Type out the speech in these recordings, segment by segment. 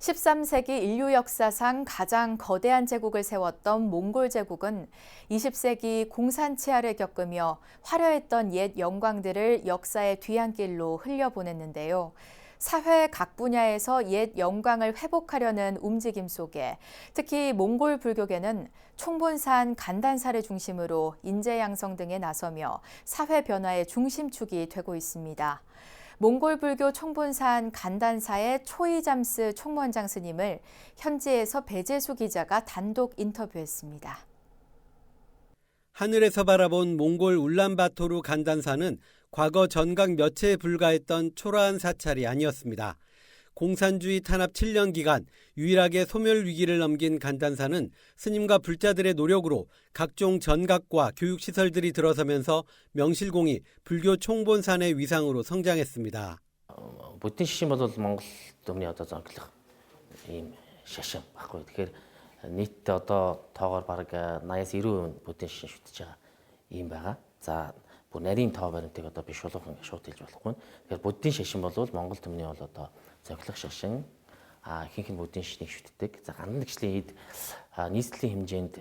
13세기 인류 역사상 가장 거대한 제국을 세웠던 몽골 제국은 20세기 공산치하를 겪으며 화려했던 옛 영광들을 역사의 뒤안길로 흘려보냈는데요. 사회 각 분야에서 옛 영광을 회복하려는 움직임 속에 특히 몽골 불교계는 총본산 간단사를 중심으로 인재 양성 등에 나서며 사회 변화의 중심축이 되고 있습니다. 몽골 불교 총본산 간단사의 초이잠스 총무원장 스님을 현지에서 배재수 기자가 단독 인터뷰했습니다. 하늘에서 바라본 몽골 울란바토르 간단사는 과거 전각 몇 해에 불과했던 초라한 사찰이 아니었습니다. 공산주의 탄압 7년 기간 유일하게 소멸 위기를 넘긴 간단사는 스님과 불자들의 노력으로 각종 전각과 교육시설들이 들어서면서 명실공히 불교 총본산의 위상으로 성장했습니다. буддийн шишин бол Монгол өмнө одоо зонглох ийм шашин баггүй. Тэгэхээр нийтдээ одоо тоогоор бараг 80-аас 90% буддийн шишин шүтэж байгаа ийм байгаа. За бүр нарийн тоо баримтыг одоо биш болгон шууд хэлж болохгүй. Тэгэхээр буддийн шашин бол Монгол төмний бол одоо зонглох шашин а ихэнх нь буддийн шишнийг шүтдэг. За гандан гişлийн хэд нийслэлийн хэмжээнд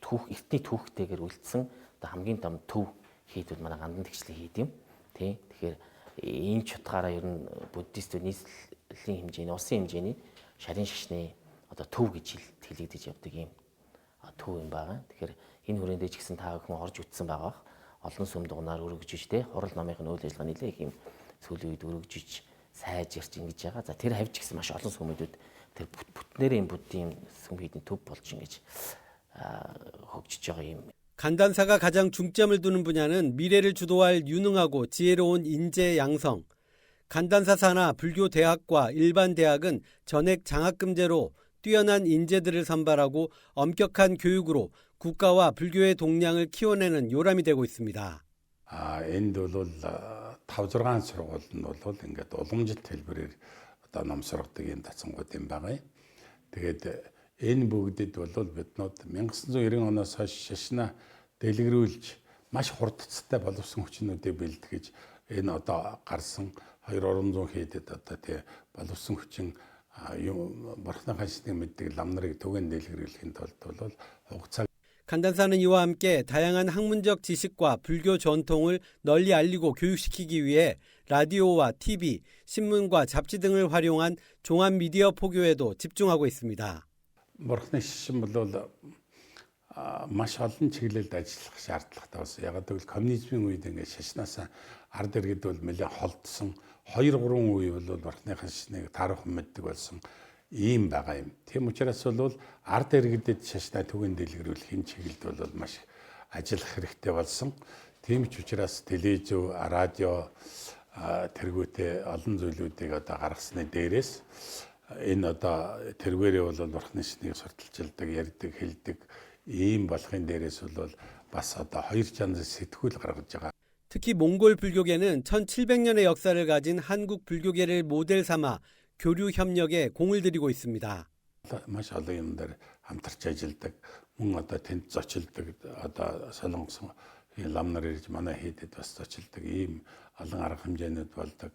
түүх эртний түүхтэйгээр үлдсэн одоо хамгийн том төв хийдүүд манай гандан гişлийн хийд юм. Тий. Тэгэхээр энэ чутгаараа ер нь буддистууд нийслэлийн хэмжээний усын хэмжээний шарын шашны одоо төв гэж хэлэгдэж явдаг юм төв юм байгаа. Тэгэхээр энэ хүрээндээ ч гэсэн та бүхэн орж үтсэн байгаа. Олон сүм дугнаар өргөжж те хурал намынхын үйл ажиллагаа нэлээ их юм сүүлийн үед өргөжж сайжирч ингэж байгаа. За тэр хавьч гэсэн маш олон сүмүүдүүд тэр бүтнээрийн буддийн сүмүүдийн төв болж ингэж хөгжиж байгаа юм 간단사가 가장 중점을 두는 분야는 미래를 주도할 유능하고 지혜로운 인재 양성. 간단사 산하 불교 대학과 일반 대학은 전액 장학금제로 뛰어난 인재들을 선발하고 엄격한 교육으로 국가와 불교의 동량을 키워내는 요람이 되고 있습니다. А энд бол 5 6 сургууль нь бол ингээд уламжлалт хэлбэрээр одоо ном сургадаг юм дацсангууд юм байгаа юм. Тэгээд энэ бүгдэд бол биднүүд 1990 оноос хойш шашна дэлгэрүүлж маш хурдцтай боловсон хүчнүүдийг бэлтгэж энэ одоо гарсан 200 хийдэд одоо тий боловсон хүчин 아, 머리나간 시대미때 남들에게 도겐 내리그릴린 덜덜덜 옥찰 간단사는 이와 함께 다양한 학문적 지식과 불교 전통을 널리 알리고 교육시키기 위해 라디오와 TV, 신문과 잡지 등을 활용한 종합 미디어 포교에도 집중하고 있습니다. 머리나 신문 маш олон чиглэлд ажиллах шаардлагатай болсон. Яг гэвэл коммунизмын үед ингээд шашнаас ард иргэд бол нэлээд холдсон. 2 3 үе бол бурхны шашныг таарах мэддэг болсон ийм байгаа юм. Тийм учраас бол ард иргэдэд шашнаа түгээн дэлгэрүүлэх энэ чиглэлд бол маш ажиллах хэрэгтэй болсон. Тийм ч учраас телевизүү, радио тэргүүтээ олон зүйлүүдийг одоо гаргасны дээрээс энэ одоо тэргээрээ бол бурхны шашныг сурталчилдаг, ярьдаг, хэлдэг ийм болохын дээрээс бол бас одоо хоёр чанар сэтгүүл гаргаж байгаа. 특히 몽골 불교계는 1700년의 역사를 가진 한국 불교계를 모델 삼아 교류 협력에 공을 들이고 있습니다. маш олон юм дээр хамтарч ажилладаг. Мөн одоо тэнд зочилдог одоо солонгосон лам нар ирж манай хийдэд бас зочилдог ийм олон арга хэмжээнүүд болдог.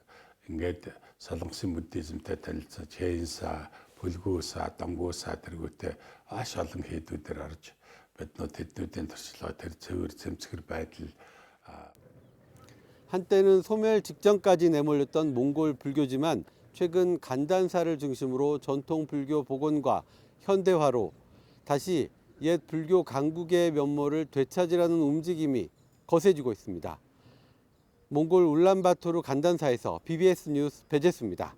Ингээд солонгосын буддизмтэй танилцаж хейнса, пүлгүүса, донгууса тэргүүтээ маш олон хийдүүдээр орж биднүүд тэднүүдийн туршлага тэр цэвэр цэмцгэр байдал 한때는 소멸 직전까지 내몰렸던 몽골 불교지만 최근 간단사를 중심으로 전통 불교 복원과 현대화로 다시 옛 불교 강국의 면모를 되찾으려는 움직임이 거세지고 있습니다. 몽골 울란바토르 간단사에서 BBS 뉴스 배재수입니다.